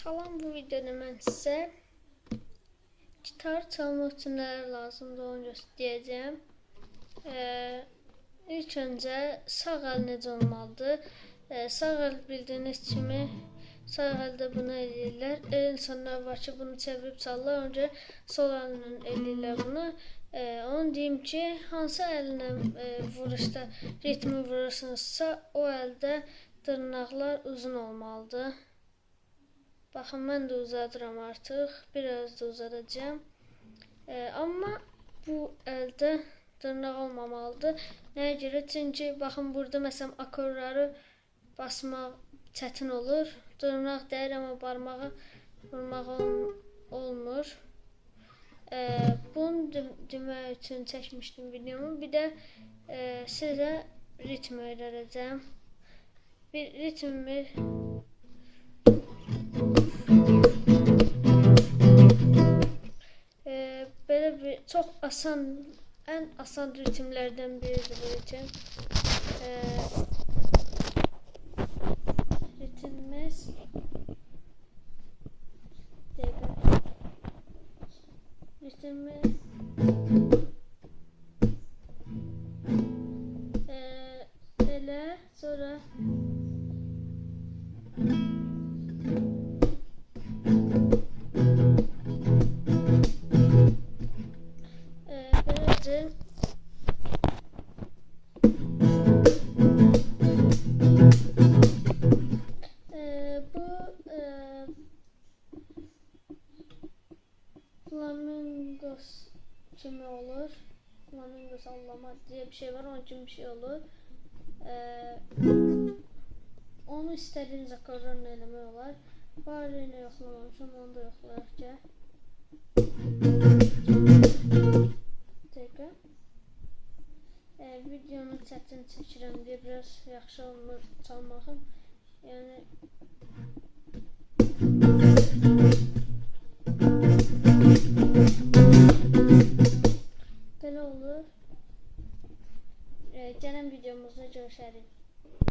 Salam bu videoda mən sizə gitar çalmaq üçün nələr lazımdır onu göstərəcəyəm. Ee, ilk öncə sağ əl necə olmalıdır? Ee, sağ əl bildiyiniz kimi sağ əldə bunu eləyirlər. El insanlar var ki, bunu çevirib çalırlar. Öncə sol əllə eləyirlər bunu. Ee, onu deyim ki, hansı əllə e, vuruşda ritmi vurursunuzsa, o əldə dırnaqlar uzun olmalıdır. Baxın, mən də uzadıram artıq. Biraz da uzadacağım. Ee, amma bu əldə dırnaq olmamalıdır. Nəyə görə? Çünki baxın burada məsələn akorları basmaq çətin olur. Dırnaq dəyir amma barmağı vurmaq ol- olmur. Ee, bunu dem- demək üçün çəkmişdim videomu. Bir də e, sizə ritm öyrədəcəm. Bir ritmimi çox asan, ən asan ritmlərdən biridir bu ritim. Ee, ritmimiz dəqiqə. Ritmimiz ee, belə sonra belədir. Ee, bu e, flamingos kimi olur. Flamingo sallama diye bir şey var. Onun için bir şey olur. Ee, onu istediğiniz akorlarla eləmək olar. Var yine yoxlamamışam. Onu da yoxlayaq ki. Videonu çətin çəkirəm deyə biraz yaxşı olmur çalmağım. Yəni belə olur. Ee, gələn videomuzda görüşərik.